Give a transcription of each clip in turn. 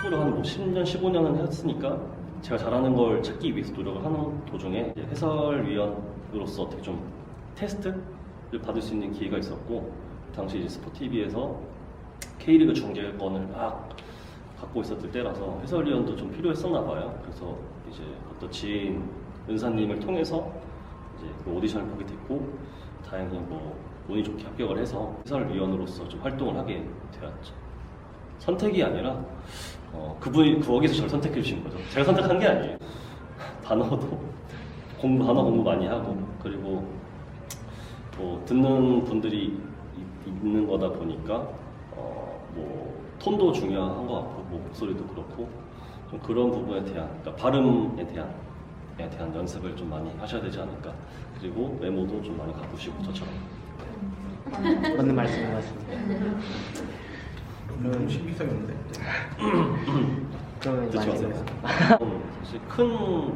축구를 한 뭐 10년, 15년은 했으니까 제가 잘하는 걸 찾기 위해서 노력을 하는 도중에 해설위원으로서 어떻게 좀 테스트를 받을 수 있는 기회가 있었고 당시 이제 스포티비에서 K리그 중계권을 막 갖고 있었을 때라서 해설위원도 좀 필요했었나 봐요. 그래서 이제 어떤 지인 은사님을 통해서 이제 그 오디션을 보게 됐고 다행히 뭐 운이 좋게 합격을 해서 해설위원으로서 좀 활동을 하게 되었죠. 선택이 아니라 어, 그분이 거기서 저를 선택해 주신 거죠. 제가 선택한 게 아니에요. 단어도 공부 단어 공부 많이 하고 그리고 뭐 듣는 분들이 이- 있는 거다 보니까 어, 뭐 톤도 중요한 것 같고 뭐 목소리도 그렇고 좀 그런 부분에 대한 그러니까 발음에 대한 에 대한 연습을 좀 많이 하셔야 되지 않을까 그리고 외모도 좀 많이 가꾸시고 저처럼 맞는 말씀인 것 같습니다. 좀 신비성이 없는데. 그러면 듣지 많이 마세요. 음, 사실 큰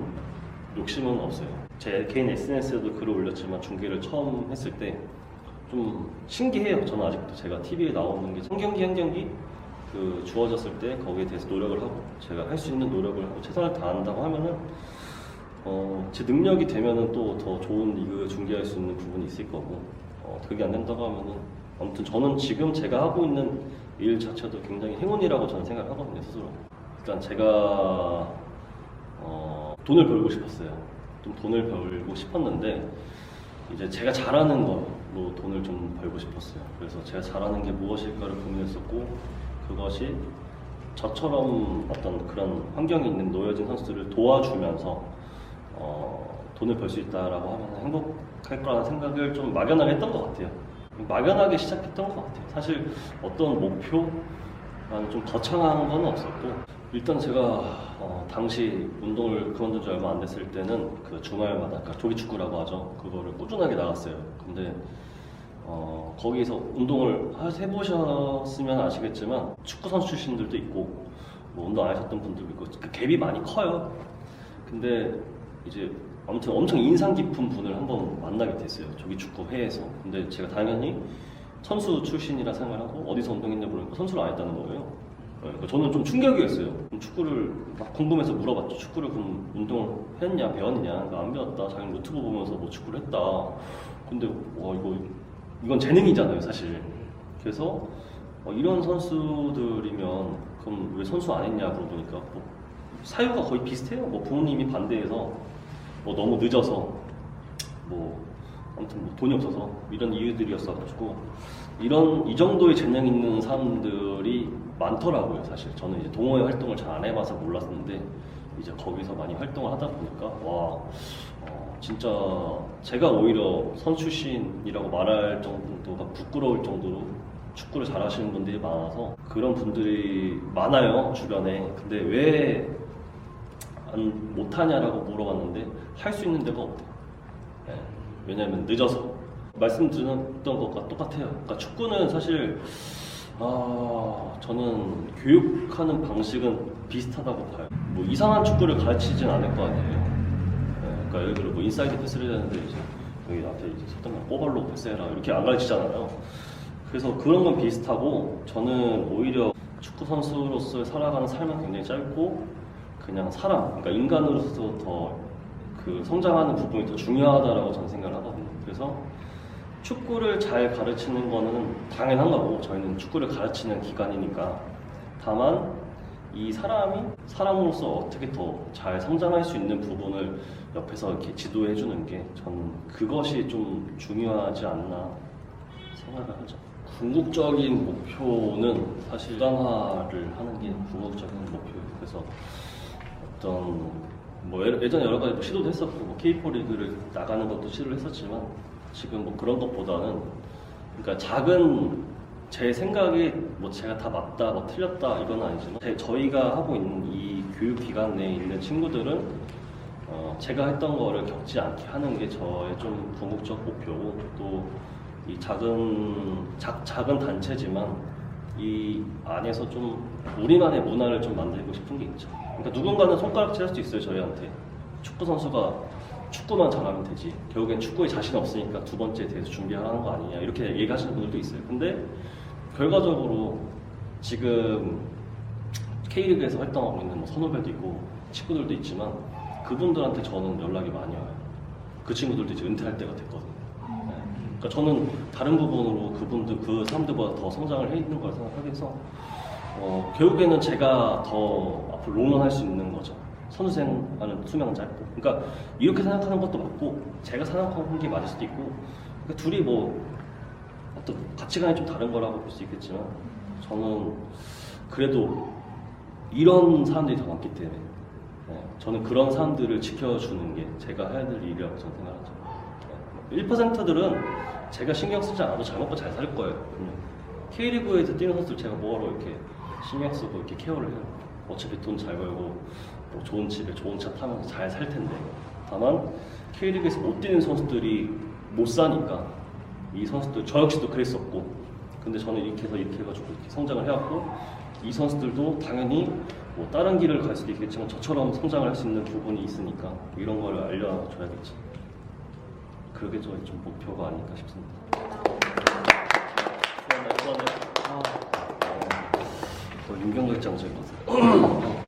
욕심은 없어요. 제 개인 SNS에도 글을 올렸지만 중계를 처음 했을 때 좀 신기해요. 저는 아직도 제가 TV에 나오는 게 한 경기 한 경기 그 주어졌을 때 거기에 대해서 노력을 하고 제가 할 수 있는 노력을 하고 최선을 다한다고 하면은 어, 제 능력이 되면은 또 더 좋은 리그 중계할 수 있는 부분이 있을 거고 어, 그게 안 된다고 하면은 아무튼 저는 지금 제가 하고 있는 일 자체도 굉장히 행운이라고 저는 생각을 하거든요 스스로. 일단 제가 어, 돈을 벌고 싶었어요. 좀 돈을 벌고 싶었는데 이제 제가 잘하는 걸로 돈을 좀 벌고 싶었어요. 그래서 제가 잘하는 게 무엇일까를 고민했었고 그것이 저처럼 어떤 그런 환경에 있는 놓여진 선수들을 도와주면서 어, 돈을 벌 수 있다라고 하면 행복할 거라는 생각을 좀 막연하게 했던 것 같아요. 막연하게 시작했던 것 같아요. 사실 어떤 목표라는 좀 거창한 건 없었고 일단 제가 어, 당시 운동을 그만둔 지 얼마 안 됐을 때는 그 주말마다 그러니까 조기 축구라고 하죠. 그거를 꾸준하게 나갔어요. 근데 어, 거기서 운동을 하- 해보셨으면 아시겠지만 축구 선수 출신들도 있고 뭐 운동 안 하셨던 분들도 있고 그 갭이 많이 커요. 근데 이제 아무튼 엄청 인상 깊은 분을 한번 만나게 됐어요. 조기 축구 회에서. 근데 제가 당연히 선수 출신이라 생각하고 어디서 운동했냐 물으니까 선수를 안 했다는 거예요. 네, 그러니까 저는 좀 충격이었어요. 축구를 막 궁금해서 물어봤죠. 축구를 그럼 운동을 했냐 배웠냐? 그러니까 안 배웠다. 자기 유튜브 보면서 뭐 축구를 했다. 근데 와 이거 이건 재능이잖아요, 사실. 그래서 어, 이런 선수들이면 그럼 왜 선수 안 했냐 물어보니까 뭐 사유가 거의 비슷해요. 뭐 부모님이 반대해서 뭐 너무 늦어서 뭐 아무튼 뭐 돈이 없어서 이런 이유들이었어가지고 이런 이 정도의 재능 있는 사람들이 많더라고요. 사실 저는 이제 동호회 활동을 잘 안 해봐서 몰랐는데 이제 거기서 많이 활동을 하다 보니까 와 어, 진짜 제가 오히려 선출신이라고 말할 정도가 부끄러울 정도로 축구를 잘하시는 분들이 많아서 그런 분들이 많아요 주변에. 근데 왜 안 못하냐라고 물어봤는데 할수 있는 데가 없대요. 예, 왜냐하면 늦어서 말씀드렸던 것과 똑같아요. 그러니까 축구는 사실 아 저는 교육하는 방식은 비슷하다고 봐요. 뭐 이상한 축구를 가르치진 않을 거 아니에요. 예, 그러니까 예를 들어 뭐 인사이드 패스를 되는데 이제 여기 앞에 이제 잠깐만 꼬발로 패스해라 이렇게 안 가르치잖아요. 그래서 그런 건 비슷하고 저는 오히려 축구 선수로서 살아가는 삶은 굉장히 짧고 그냥 사람, 그러니까 인간으로서 더 그 성장하는 부분이 더 중요하다라고 저는 생각을 하거든요. 그래서 축구를 잘 가르치는 거는 당연한 거고 저희는 축구를 가르치는 기관이니까 다만 이 사람이 사람으로서 어떻게 더 잘 성장할 수 있는 부분을 옆에서 이렇게 지도해 주는 게 저는 그것이 좀 중요하지 않나 생각을 하죠. 궁극적인 목표는 사실 국가화를 하는 게 궁극적인 목표예요. 그래서 어떤 뭐 예- 예전에 여러 가지 뭐 시도도 했었고 뭐 K4 리그를 나가는 것도 시도를 했었지만 지금 뭐 그런 것보다는 그러니까 작은 제 생각이 뭐 제가 다 맞다 뭐 틀렸다 이건 아니지만 제- 저희가 하고 있는 이 교육 기관 내에 있는 친구들은 어, 제가 했던 거를 겪지 않게 하는 게 저의 좀 궁극적 목표고 또 이 작은 작, 작은 단체지만 이 안에서 좀 우리만의 문화를 좀 만들고 싶은 게 있죠. 그러니까 누군가는 손가락질 할수 있어요 저희한테 축구 선수가 축구만 잘하면 되지 결국엔 축구에 자신 없으니까 두 번째에 대해서 준비하라는 거 아니냐 이렇게 얘기하시는 분들도 있어요. 근데 결과적으로 지금 K리그에서 활동하고 있는 뭐 선후배도 있고 친구들도 있지만 그분들한테 저는 연락이 많이 와요. 그 친구들도 이제 은퇴할 때가 됐거든요. 네. 그러니까 저는 다른 부분으로 그분들 그 사람들보다 더 성장을 해 있는 걸 생각하면서 어, 결국에는 제가 더 앞으로 롱런할 수 있는 거죠. 선수생하는 수명은 짧고. 그러니까 이렇게 생각하는 것도 맞고 제가 생각하는 게 맞을 수도 있고. 그러니까 둘이 뭐 어떤 가치관이 좀 다른 거라고 볼 수 있겠지만 저는 그래도 이런 사람들이 더 많기 때문에 네, 저는 그런 사람들을 지켜주는 게 제가 해야 될 일이라고 저는 생각하죠. 네, 1%들은 제가 신경 쓰지 않아도 잘 먹고 잘 살 거예요. 분명. K리그에서 뛰는 선수들 제가 뭐하러 이렇게 신경 쓰고 이렇게 케어를 해요. 어차피 돈 잘 벌고 뭐 좋은 집에 좋은 차 타면서 잘 살 텐데. 다만 K리그에서 못 뛰는 선수들이 못 사니까 이 선수들 저 역시도 그랬었고 근데 저는 이렇게 해서 이렇게 해가지고 이렇게 성장을 해왔고 이 선수들도 당연히 뭐 다른 길을 갈 수도 있겠지만 저처럼 성장을 할 수 있는 부분이 있으니까 이런 걸 알려줘야겠지 그게 저의 좀 목표가 아닐까 싶습니다 수고하네, 수고하네. 아, 또 윤경도 입장적인 것 같아요